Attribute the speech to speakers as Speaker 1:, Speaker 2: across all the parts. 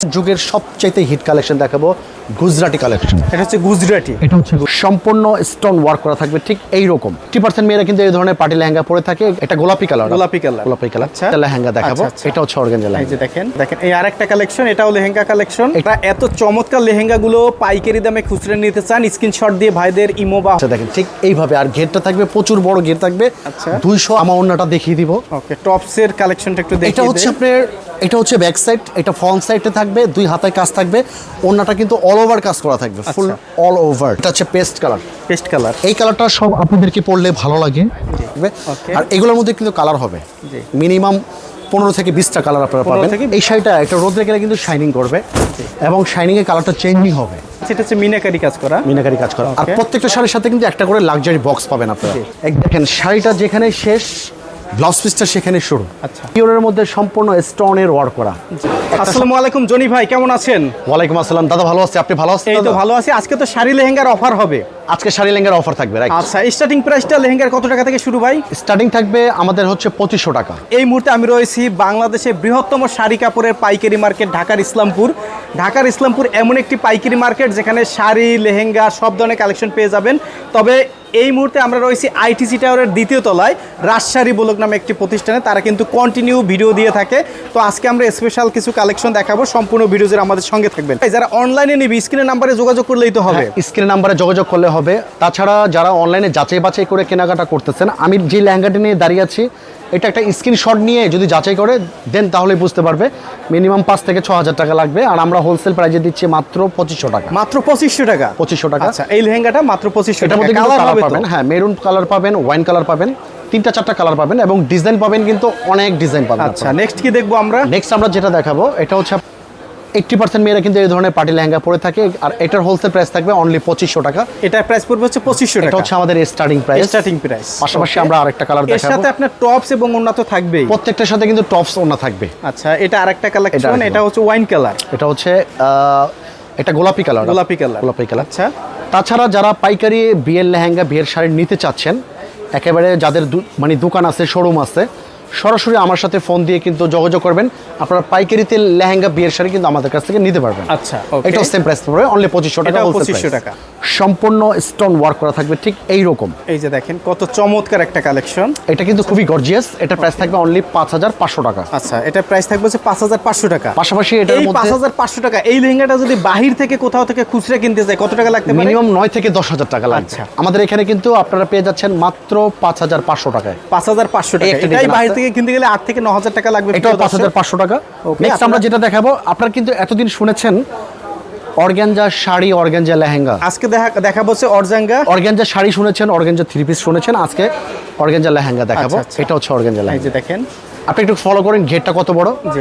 Speaker 1: যুগের সবচাইতে hit collection দেখাবো গুজরাটি কালেকশন
Speaker 2: এটা হচ্ছে গুজরাটি।
Speaker 1: এটা হচ্ছে সম্পূর্ণ স্টোন ওয়ার্ক করা থাকবে ঠিক এই রকম টি পার্সেন্ট মেয়েরা কিন্তু এই ধরনের পার্টি লেহেঙ্গা পরে থাকে। এটা গোলাপি কালার
Speaker 2: গোলাপি কালার
Speaker 1: গোলাপি কালার
Speaker 2: আচ্ছা।
Speaker 1: লেহেঙ্গা দেখাবো।
Speaker 2: আচ্ছা, আচ্ছা।
Speaker 1: এটা হচ্ছে অর্গেঞ্জা
Speaker 2: এই
Speaker 1: লেহেঙ্গা।
Speaker 2: যে দেখেন দেখেন এই আরেকটা কালেকশন এটাও লেহেঙ্গা কালেকশন এটা এত চমৎকার লেহেঙ্গা গুলো পাইকারি দামে খুচরা নিতে চান স্ক্রিনশট দিয়ে ভাইদের ইমো বা
Speaker 1: আচ্ছা দেখেন ঠিক এইভাবে। আর ঘেরটা থাকবে প্রচুর বড় ঘের থাকবে।
Speaker 2: আচ্ছা।
Speaker 1: দুইশো আমার অন্যটা দেখিয়ে দিব।
Speaker 2: ওকে টপস এর কালেকশনটা একটু দেখিয়ে
Speaker 1: এটা
Speaker 2: হচ্ছে
Speaker 1: আপনার এটা হচ্ছে ব্যাক সাইড এটা ফ্রন্ট সাইডে থাকবে। দুই হাতায় কাজ থাকবে অন্যটা কিন্তু অল ওভার কাজ করা থাকবে ফুল
Speaker 2: আচ্ছা।
Speaker 1: অল ওভার এটা হচ্ছে পেস্ট কালার
Speaker 2: পেস্ট কালার
Speaker 1: এই কালারটা সব আপনাদেরকে পড়লে ভালো লাগে. আর এগুলোর মধ্যে কিন্তু কালার হবে। মিনিমাম পনেরো থেকে বিশটা কালার আপনারা পাবেন। এই শাড়িটা একটা রোদ্রে গেলে কিন্তু শাইনিং করবে। এবং শাইনিং এর কালারটা চেঞ্জিং হবে।
Speaker 2: সেটা হচ্ছে মিনাকারি কাজ করা।
Speaker 1: মিনাকারি কাজ করা। আর প্রত্যেকটা শাড়ির সাথে কিন্তু একটা করে লাক্সারি বক্স পাবেন আপনারা। দেখেন শাড়িটা যেখানে শেষ ব্লাউজ পিসটা সেখানে শুরু
Speaker 2: আচ্ছা।
Speaker 1: পিওরের মধ্যে সম্পূর্ণ স্টোনের ওয়ার্ক করা।
Speaker 2: আসসালামু আলাইকুম জনি ভাই কেমন আছেন?
Speaker 1: ওয়ালাইকুম আসসালাম। দাদা ভালো আছে? আপনি ভালো আছেন?
Speaker 2: এই তো ভালো আছি। আজকে তো শাড়ি লেহেঙ্গার অফার হবে।
Speaker 1: আজকে শাড়ি লেহেঙ্গার অফার থাকবে রাইট
Speaker 2: আচ্ছা স্টার্টিং প্রাইসটা লেহেঙ্গার কত টাকা থেকে শুরু ভাই?
Speaker 1: স্টার্টিং থাকবে আমাদের হচ্ছে পঁচিশশো টাকা।
Speaker 2: এই মুহূর্তে আমি রয়েছি বাংলাদেশের বৃহত্তম শাড়ি কাপড়ের পাইকারি মার্কেট ঢাকার ইসলামপুর। ঢাকার ইসলামপুর এমন একটি পাইকারি মার্কেট যেখানে শাড়ি লেহেঙ্গা সব ধরনের কালেকশন পেয়ে যাবেন। তবে এই মুহূর্তে আমরা রয়েছি আইটিসি টাওয়ারের দ্বিতীয় তলায়। রাজশাহী বলক নামে একটি প্রতিষ্ঠানে। তারা কিন্তু কন্টিনিউ ভিডিও দিয়ে থাকে। তো আজকে আমরা স্পেশাল কিছু কালেকশন দেখাবো। সম্পূর্ণ ভিডিও যারা আমাদের সঙ্গে থাকবেন। যারা অনলাইনে নিবি স্ক্রিনের নাম্বারে যোগাযোগ করলেই তো হবে।
Speaker 1: স্ক্রিনের নাম্বারে যোগাযোগ করলে হবে। তাছাড়া যারা অনলাইনে যাচাই বাছাই করে কেনাকাটা করতেছেন, আমি যে লেহেঙ্গাটি নিয়ে দাঁড়িয়ে আছি এটা একটা স্ক্রিনশট নিয়ে যদি যাচাই করে দেন তাহলে বুঝতে পারবে। মিনিমাম পাঁচ থেকে ছ হাজার টাকা লাগবে আর আমরা হোলসেল প্রাইজে দিচ্ছি মাত্র পঁচিশশো টাকা।
Speaker 2: মাত্র পঁচিশশো টাকা?
Speaker 1: পঁচিশশো টাকা।
Speaker 2: আচ্ছা এই লেহেঙ্গাটা মাত্র পঁচিশশো টাকা।
Speaker 1: মধ্যে
Speaker 2: কালার?
Speaker 1: পাবেন হ্যাঁ মেরুন কালার পাবেন ওয়াইন কালার পাবেন তিনটা চারটা কালার পাবেন এবং ডিজাইন পাবেন কিন্তু অনেক ডিজাইন পাবেন
Speaker 2: আচ্ছা নেক্সট কি দেখব আমরা?
Speaker 1: নেক্সট আমরা যেটা দেখাবো এটা হচ্ছে এইট্টি পার্সেন্ট মেয়েরা কিন্তু এই ধরনের পার্টি লেহেঙ্গা পরে থাকে আর এটার হোলসেল প্রাইস থাকবে অনলি পঁচিশশো টাকা।
Speaker 2: এটার প্রাইস পড়বে হচ্ছে পঁচিশশো টাকা।
Speaker 1: হচ্ছে আমাদের স্টার্টিং প্রাইস
Speaker 2: স্টার্টিং প্রাইস
Speaker 1: পাশাপাশি আমরা আরেকটা কালারের
Speaker 2: সাথে আপনার টপস এবং উন্নত থাকবেই।
Speaker 1: প্রত্যেকটার সাথে কিন্তু টপস ওনা থাকবে।
Speaker 2: আচ্ছা এটা আরেকটা কালেকশন এটা হচ্ছে ওয়াইন কালার
Speaker 1: এটা হচ্ছে এটা গোলাপি কালার
Speaker 2: গোলাপি কালার
Speaker 1: গোলাপি কালার
Speaker 2: আচ্ছা।
Speaker 1: তাছাড়া যারা পাইকারি বিয়ের লেহেঙ্গা বিয়ের শাড়ি নিতে চাচ্ছেন একেবারে যাদের মানে দোকান আছে শোরুম আছে সরাসরি আমার সাথে ফোন দিয়ে কিন্তু যোগাযোগ করবেন আপনারা পাইকারিতে লেহেঙ্গা বিয়ের শাড়ি কিন্তু আমাদের কাছ থেকে নিতে পারবেন
Speaker 2: আচ্ছা এটা
Speaker 1: এটাও সেম প্রাইস পড়বে অনলি পঁচিশশো টাকা
Speaker 2: এটাও
Speaker 1: wholesale
Speaker 2: 2500
Speaker 1: price।
Speaker 2: টাকা।
Speaker 1: সম্পূর্ণ স্টোন ওয়ার্ক করা থাকবে ঠিক এই রকম
Speaker 2: এই যে দেখেন কত চমৎকার একটা কালেকশন
Speaker 1: এটা কিন্তু খুবই গর্জিয়াস এটা প্রাইস থাকবে অনলি পাঁচ হাজার পাঁচশো টাকা।
Speaker 2: আচ্ছা এটা প্রাইস থাকবে হচ্ছে পাঁচ হাজার পাঁচশো টাকা।
Speaker 1: পাশাপাশি এটার
Speaker 2: পাঁচ
Speaker 1: মধ্যে
Speaker 2: হাজার পাঁচশো টাকা এই লেহেঙ্গাটা যদি বাহির থেকে কোথাও থেকে খুচরা কিনতে যায় কত টাকা লাগতে পারে?
Speaker 1: মিনিমাম নয় থেকে দশ হাজার টাকা লাগছে
Speaker 2: আচ্ছা।
Speaker 1: আমাদের এখানে কিন্তু আপনারা পেয়ে যাচ্ছেন মাত্র পাঁচ হাজার পাঁচশো টাকায়।
Speaker 2: পাঁচ হাজার পাঁচশো টাকা। এটাই বাহির থেকে কিনতে গেলে আট থেকে ন হাজার টাকা লাগবে।
Speaker 1: এটাও
Speaker 2: প্রিয়
Speaker 1: পাঁচ হাজার পাঁচশো টাকা। নেক্সট আমরা যেটা দেখাবো আপনারা কিন্তু এতদিন শুনেছেন অর্গ্যানজা শাড়ি অর্গ্যানজা লেহেঙ্গা।
Speaker 2: আজকে দেখা দেখা বলছে অরজাঙ্গা
Speaker 1: অর্গ্যানজা শাড়ি শুনেছেন অর্গ্যানজা থ্রি পিস শুনেছেন আজকে অর্গ্যানজা লেহেঙ্গা দেখাবো।
Speaker 2: আচ্ছা, আচ্ছা।
Speaker 1: এটা হচ্ছে অর্গ্যানজা
Speaker 2: এই
Speaker 1: লেহেঙ্গা।
Speaker 2: যে দেখেন।
Speaker 1: আপনি একটু ফলো করেন ঘেরটা কত বড়?
Speaker 2: জি।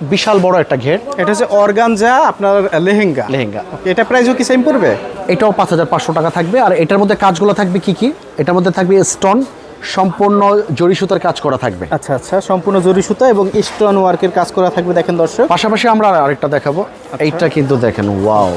Speaker 1: বিশাল বড় একটা ঘের।
Speaker 2: এটা হচ্ছে অর্গানজা আপনার লেহেঙ্গা।
Speaker 1: লেহেঙ্গা।
Speaker 2: এটা প্রাইসও কি সেম পড়বে?
Speaker 1: এটাও পাঁচ হাজার পাঁচশো টাকা থাকবে আর এটার মধ্যে কাজগুলো থাকবে কি কি? এটার মধ্যে থাকবে স্টোন সম্পূর্ণ জরি সুতার কাজ করা থাকবে।
Speaker 2: আচ্ছা আচ্ছা সম্পূর্ণ জরি সুতা এবং স্টোন ওয়ার্কের কাজ করা থাকবে দেখেন দর্শক।
Speaker 1: পাশাপাশি আমরা আরেকটা দেখাবো। এইটা কিন্তু দেখেন ওয়াও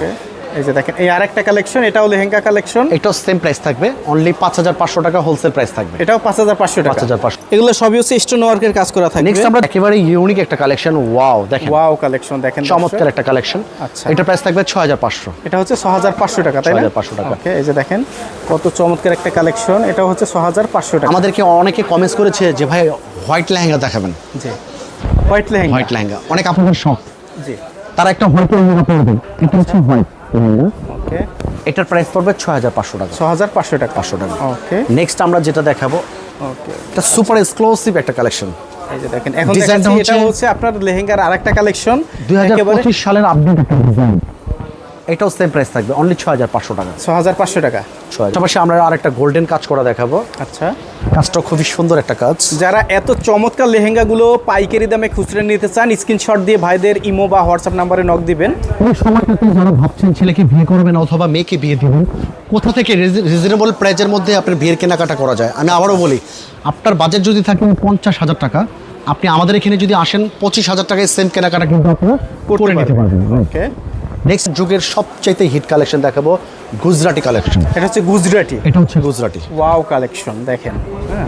Speaker 2: এই যে দেখেন এই আরেকটা কালেকশন এটাও লেহেঙ্গা কালেকশন
Speaker 1: এটাও সেম প্রাইস থাকবে অনলি পাঁচ হাজার পাঁচশো টাকা হোলসেল প্রাইস থাকবে।
Speaker 2: এটাও পাঁচ হাজার পাঁচশো টাকা।
Speaker 1: 5500
Speaker 2: এগুলো সবই হচ্ছে স্টোন ওয়ার্কের কাজ করা থাকবে।
Speaker 1: নেক্সট আমরা একেবারে ইউনিক একটা কালেকশন ওয়াও দেখেন।
Speaker 2: ওয়াও কালেকশন দেখেন।
Speaker 1: চমৎকার একটা কালেকশন
Speaker 2: আচ্ছা।
Speaker 1: এটা প্রাইস থাকবে ছয় হাজার পাঁচশো।
Speaker 2: এটা হচ্ছে ছ হাজার পাঁচশো টাকা তাই না?
Speaker 1: 6500 টাকা।
Speaker 2: ওকে এই যে দেখেন কত চমৎকার একটা কালেকশন এটা হচ্ছে ছ হাজার পাঁচশো টাকা।
Speaker 1: আমাদেরকে অনেকে কমেন্টস করেছে যে ভাই হোয়াইট লেহেঙ্গা দেখাবেন।
Speaker 2: জি। হোয়াইট লেহেঙ্গা।
Speaker 1: হোয়াইট লেহেঙ্গা। অনেক আপনাদের শখ।
Speaker 2: জি।
Speaker 1: তারা একটা হোয়াইট লেহেঙ্গা পরবেন এটা হচ্ছে হোয়াইট লেহেঙ্গা
Speaker 2: ওকে।
Speaker 1: এটার প্রাইস পড়বে ছ হাজার পাঁচশো টাকা।
Speaker 2: ছ হাজার পাঁচশো টাকা।
Speaker 1: পাঁচশো টাকা।
Speaker 2: ওকে।
Speaker 1: নেক্সট আমরা যেটা দেখাবো
Speaker 2: ওকে।
Speaker 1: এটা সুপার এক্সক্লুসিভ একটা কালেকশন
Speaker 2: এই যে দেখেন এখন এটা
Speaker 1: হচ্ছে-
Speaker 2: হচ্ছে আপনার লেহেঙ্গার আরেকটা কালেকশন
Speaker 1: দুই হাজার পঁচিশ সালের আপডেট একটা ডিজাইন এটাও সেম প্রাইস থাকবে অনলি ছয় হাজার পাঁচশো টাকা।
Speaker 2: ছ হাজার পাঁচশো টাকা।
Speaker 1: পাশাপাশি আমরা আরেকটা গোল্ডেন কাজ করা দেখাবো।
Speaker 2: আচ্ছা।
Speaker 1: কাজটা খুবই সুন্দর একটা কাজ
Speaker 2: যারা এত চমৎকার লেহেঙ্গাগুলো পাইকারি দামে খুচরা নিতে চান স্ক্রিনশট দিয়ে ভাইদের ইমো বা হোয়াটসঅ্যাপ নাম্বারে নক দিবেন।
Speaker 1: এই সময়টাতে যারা ভাবছেন ছেলেকে বিয়ে করবেন অথবা মেয়েকে বিয়ে দিবেন কোথা থেকে রিজনেবল প্রাইজের মধ্যে আপনার বিয়ের কেনাকাটা করা যায়? আমি আবারও বলি আপনার বাজেট যদি থাকে পঞ্চাশ হাজার টাকা আপনি আমাদের এখানে যদি আসেন পঁচিশ হাজার টাকায় সেম কেনাকাটা কিন্তু আপনারা করে নিতে পারবেন।
Speaker 2: ওকে
Speaker 1: নেক্সট যুগের সবচাইতে হিট কালেকশন দেখাবো গুজরাটি কালেকশন
Speaker 2: এটা হচ্ছে গুজরাটি।
Speaker 1: এটা হচ্ছে গুজরাটি।
Speaker 2: ওয়াও কালেকশন দেখেন। হ্যাঁ।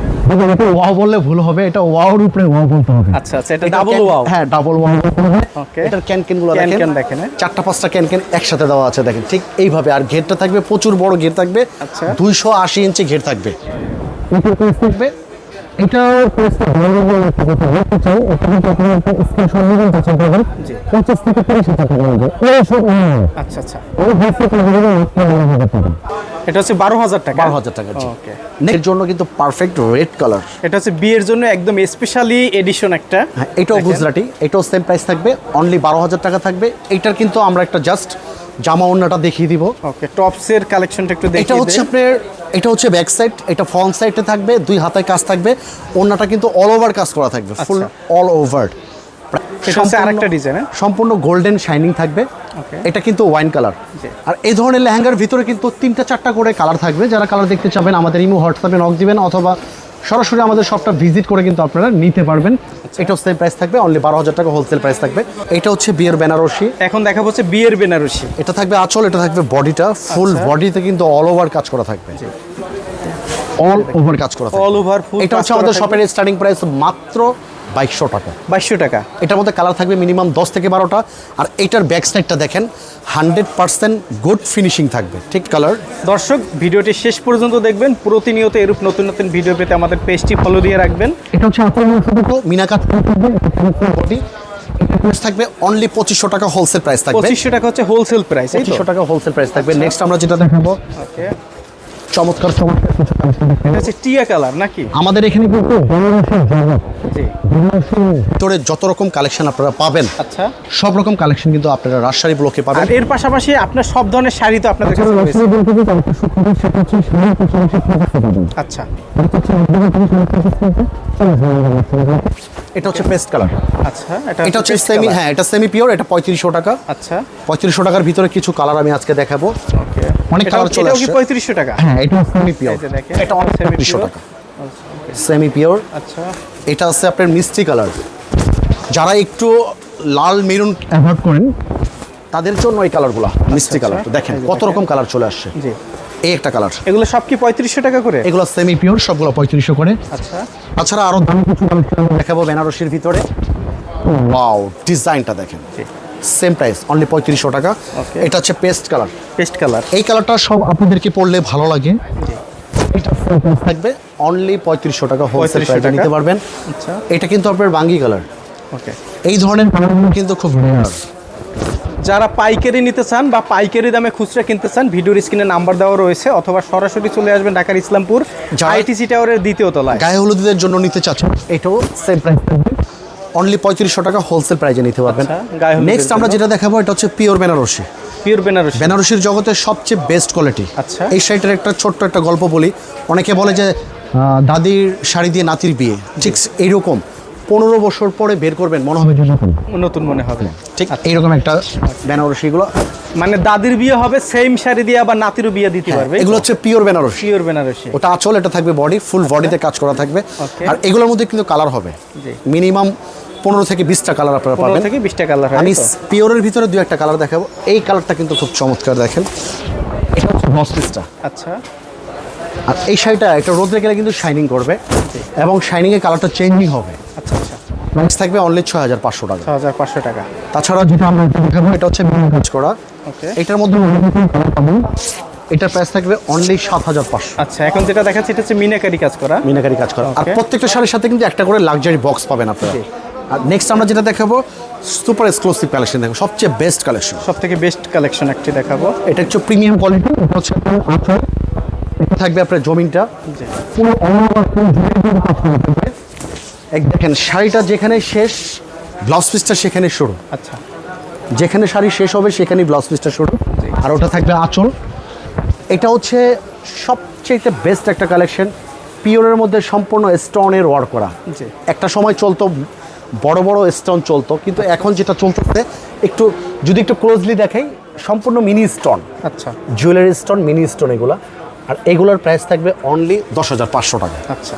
Speaker 1: এটা ওয়াও বললে ভুল হবে এটা ওয়াওর উপরে ওয়াও বলতে হবে।
Speaker 2: আচ্ছা আচ্ছা এটা ডাবল ওয়াও
Speaker 1: হ্যাঁ ডাবল ওয়াও বলতে হবে. এটার ক্যান
Speaker 2: ক্যানগুলো
Speaker 1: দেখেন।
Speaker 2: ক্যান দেখেন, হ্যাঁ।
Speaker 1: চারটা পাঁচটা ক্যান ক্যান একসাথে দেওয়া আছে দেখেন। ঠিক এইভাবে। আর ঘেরটা থাকবে প্রচুর বড় ঘের থাকবে।
Speaker 2: আচ্ছা।
Speaker 1: দুইশো আশি ইঞ্চি ঘের থাকবে। থাকবে।
Speaker 3: এটা প্রেসটা ভালো বলে একটা কথা বলতে চাই এটা কিন্তু আপনারা একটা স্ক্রিনশট নেবেন যাচাই করবেন পঞ্চাশ থেকে তিরিশ হাজার মধ্যে। এই সব
Speaker 2: আচ্ছা আচ্ছা।
Speaker 3: ওই মাত্র বারো হাজার টাকা
Speaker 2: এটা হচ্ছে বারো হাজার টাকা।
Speaker 1: বারো হাজার টাকা
Speaker 2: ওকে
Speaker 1: এর জন্য কিন্তু পারফেক্ট রেড কালার
Speaker 2: এটা হচ্ছে বিয়ের জন্য একদম স্পেশালি এডিশন একটা।
Speaker 1: হ্যাঁ এটাও গুজরাটি এটাও সেম প্রাইস থাকবে অনলি বারো হাজার টাকা থাকবে। এইটার কিন্তু আমরা একটা জাস্ট জামা ওড়নাটা দেখিয়ে দিব।
Speaker 2: ওকে টপসের কালেকশনটা একটু
Speaker 1: এটা হচ্ছে আপনার এটা হচ্ছে ব্যাক সাইড এটা ফ্রন্ট সাইডে থাকবে দুই হাতায় কাজ থাকবে। ওড়নাটা কিন্তু অল ওভার কাজ করা থাকবে ফুল অল ওভার
Speaker 2: আরেকটা ডিজাইন হ্যাঁ?
Speaker 1: সম্পূর্ণ গোল্ডেন শাইনিং থাকবে. এটা কিন্তু ওয়াইন কালার আর এই ধরনের লেহেঙ্গার ভিতরে কিন্তু তিনটা চারটা করে কালার থাকবে। যারা কালার দেখতে চাবেন আমাদের ইমো হোয়াটসঅ্যাপে নক দিবেন অথবা সরাসরি আমাদের শপটা ভিজিট করে কিন্তু আপনারা নিতে পারবেন। এটাও সেম প্রাইস থাকবে অনলি বারো হাজার টাকা হোলসেল প্রাইস থাকবে। এটা হচ্ছে বিয়ের বেনারসি।
Speaker 2: এখন দেখা হচ্ছে বিয়ের বেনারসি।
Speaker 1: এটা থাকবে আচল এটা থাকবে বডিটা ফুল। বডিতে কিন্তু অল ওভার কাজ করা থাকবে। অল ওভার কাজ করা
Speaker 2: অল ওভার ফুল
Speaker 1: এটা হচ্ছে আমাদের শপের স্টার্টিং প্রাইস মাত্র বাইশশো টাকা।
Speaker 2: বাইশশো টাকা।
Speaker 1: এটার মধ্যে কালার থাকবে মিনিমাম দশ থেকে বারোটা। আর এইটার ব্যাক সাইডটা দেখেন হান্ড্রেড পার্সেন্ট গুড ফিনিশিং থাকবে। ঠিক কালার?
Speaker 2: দর্শক ভিডিওটি শেষ পর্যন্ত দেখবেন। প্রতিনিয়ত এরূপ নতুন নতুন ভিডিও পেতে আমাদের পেজটি ফলো দিয়ে রাখবেন।
Speaker 1: এটা হচ্ছে আপনার মিনা করা থাকবে বডি প্রাইস থাকবে অনলি পঁচিশশো টাকা হোলসেল প্রাইস থাকবে।
Speaker 2: পঁচিশশো টাকা হচ্ছে হোলসেল প্রাইস
Speaker 1: পঁচিশশো টাকা হোলসেল প্রাইস থাকবে। নেক্সট আমরা যেটা দেখাবো
Speaker 2: ওকে
Speaker 1: চমৎকার চমৎকার কিছু কালেকশন দেখাবো
Speaker 2: টিয়া কালার নাকি?
Speaker 1: আমাদের এখানে কিন্তু ভিতরে যত রকম কালেকশন আপনারা পাবেন
Speaker 2: আচ্ছা।
Speaker 1: সব রকম কালেকশন কিন্তু আপনারা রাজশাহী ব্লকে
Speaker 2: আর
Speaker 1: পাবেন
Speaker 2: এর পাশাপাশি আপনার সব ধরনের শাড়ি তো আপনাদের কাছে রয়েছে।
Speaker 3: সুখবর সেটা হচ্ছে পাবেন।
Speaker 2: আচ্ছা।
Speaker 3: এটা হচ্ছে
Speaker 1: পেস্ট কালার।
Speaker 2: আচ্ছা এটা
Speaker 1: এটা হচ্ছে সেমি হ্যাঁ এটা সেমি পিওর এটা পঁয়ত্রিশশো টাকা।
Speaker 2: আচ্ছা।
Speaker 1: পঁয়ত্রিশশো টাকার ভিতরে কিছু কালার আমি আজকে দেখাবো। অনেক colour চলে আসছে।
Speaker 2: পঁয়ত্রিশশো টাকা?
Speaker 1: হ্যাঁ এটা সেমি পিওর এটা অনেক
Speaker 2: semi
Speaker 1: পঁয়ত্রিশশো
Speaker 2: pure।
Speaker 1: টাকা। সেমি পিওর
Speaker 2: আচ্ছা।
Speaker 1: এটা আছে আপনার মিষ্টি কালার। যারা একটু লাল মেরুন অ্যাভয়েড করেন। তাদের জন্য এই কালারগুলো মিষ্টি কালার দেখেন কত রকম কালার চলে আসছে।
Speaker 2: জি।
Speaker 1: এই একটা কালার।
Speaker 2: এগুলো সব কি পঁয়ত্রিশশো টাকা করে?
Speaker 1: এগুলো সেমি পিওর সবগুলো পঁয়ত্রিশশো করে।
Speaker 2: আচ্ছা।
Speaker 1: তাছাড়া আরও দামি কিছু কালেকশন দেখাবো বেনারসির ভিতরে। ওয়াও ডিজাইনটা দেখেন। সেম প্রাইস অনলি পঁয়ত্রিশশো টাকা. এটা হচ্ছে পেস্ট কালার
Speaker 2: পেস্ট কালার
Speaker 1: এই কালারটা সব আপনাদেরকে পড়লে ভালো লাগে। থাকবে অনলি পঁয়ত্রিশশো টাকা হোলসেল প্রাইসে নিতে পারবেন।
Speaker 2: আচ্ছা।
Speaker 1: এটা কিন্তু আপনার বাঙ্গি কালার
Speaker 2: ওকে
Speaker 1: এই ধরনের কালারগুলো কিন্তু খুব রেয়ার
Speaker 2: যারা পাইকারি নিতে চান বা পাইকারি দামে খুচরা কিনতে চান ভিডিওর স্ক্রিনে নাম্বার দেওয়া রয়েছে অথবা সরাসরি চলে আসবেন ঢাকার ইসলামপুর আইটিসি টাওয়ারের দ্বিতীয় তলায়।
Speaker 1: গায়ে হলুদের জন্য নিতে চাচ্ছেন এটাও সেম প্রাইস থাকবে। অনলি পঁয়ত্রিশশো টাকা হোলসেল প্রাইজে নিতে পারবেন।
Speaker 2: আচ্ছা,
Speaker 1: নেক্সট আমরা যেটা দেখাবো এটা হচ্ছে পিওর বেনারসি
Speaker 2: পিওর বেনারসি
Speaker 1: বেনারসির জগতের সবচেয়ে বেস্ট কোয়ালিটি
Speaker 2: আচ্ছা।
Speaker 1: এই শাড়িটার একটা ছোট্ট একটা গল্প বলি। অনেকে বলে যে দাদির শাড়ি দিয়ে নাতির বিয়ে। ঠিক এইরকম। পনেরো বছর পরে বের করবেন মনে হবে নতুন।
Speaker 2: মনে হবে।
Speaker 1: ঠিক এইরকম একটা বেনারসি বেনারসিগুলো
Speaker 2: মানে দাদির বিয়ে হবে সেম শাড়ি দিয়ে আবার নাতিরও বিয়ে দিতে পারবে।
Speaker 1: হ্যাঁ, এগুলো হচ্ছে পিওর বেনারসি
Speaker 2: পিওর বেনারসি
Speaker 1: ওটা আঁচল এটা থাকবে বডি ফুল বডিতে কাজ করা থাকবে। আর এগুলোর মধ্যে কিন্তু কালার হবে। মিনিমাম পনেরো থেকে বিশটা কালার আপনারা
Speaker 2: পনেরো
Speaker 1: পাবেন।
Speaker 2: থেকে বিশটা কালার
Speaker 1: আমি পিওরের ভিতরে দু একটা কালার দেখাবো। এই কালারটা কিন্তু খুব চমৎকার দেখেন। এটা হচ্ছে বস
Speaker 2: আচ্ছা।
Speaker 1: আর এই শাড়িটা একটা রোদে গেলে কিন্তু শাইনিং করবে। এবং শাইনিংয়ের কালারটা চেঞ্জিং হবে।
Speaker 2: আচ্ছা আচ্ছা।
Speaker 1: প্রাইস থাকবে অনলি ছয় হাজার পাঁচশো টাকা।
Speaker 2: ছ হাজার পাঁচশো টাকা।
Speaker 1: তাছাড়া যেটা আমরা দেখাবো এটা হচ্ছে মিনা কাজ করা।
Speaker 2: ওকে।
Speaker 1: এটার মধ্যে এটার প্রাইস থাকবে অনলি সাত হাজার পাঁচশো।
Speaker 2: আচ্ছা এখন যেটা দেখাচ্ছে এটা হচ্ছে মিনাকারি কাজ করা।
Speaker 1: মিনাকারি কাজ করা। আর প্রত্যেকটা শাড়ির সাথে কিন্তু একটা করে লাক্সারি বক্স পাবেন আপনারা। আর নেক্সট আমরা যেটা দেখাবো সুপার এক্সক্লুসিভ কালেকশন দেখো সবচেয়ে বেস্ট কালেকশন
Speaker 2: সব থেকে বেস্ট কালেকশন একটি দেখাবো।
Speaker 1: এটা হচ্ছে প্রিমিয়াম কোয়ালিটি হচ্ছে আপনার এটা থাকবে আপনার জমিনটা। পুরো এক দেখেন শাড়িটা যেখানে শেষ ব্লাউজ পিসটা সেখানে শুরু।
Speaker 2: আচ্ছা।
Speaker 1: যেখানে শাড়ি শেষ হবে সেখানেই ব্লাউজ পিসটা শুরু। আর ওটা থাকবে আঁচল। এটা হচ্ছে সবচেয়ে বেস্ট একটা কালেকশন পিওরের মধ্যে সম্পূর্ণ স্টোনের ওয়ার্ক করা। একটা সময় চলতো বড় বড় স্টোন চলতো কিন্তু এখন যেটা চলতেছে একটু যদি একটু ক্লোজলি দেখাই সম্পূর্ণ মিনি স্টোন
Speaker 2: আচ্ছা।
Speaker 1: জুয়েলারি স্টোন মিনি স্টোন এগুলা। আর এগুলোর প্রাইস থাকবে অনলি দশ হাজার পাঁচশো টাকা।
Speaker 2: আচ্ছা।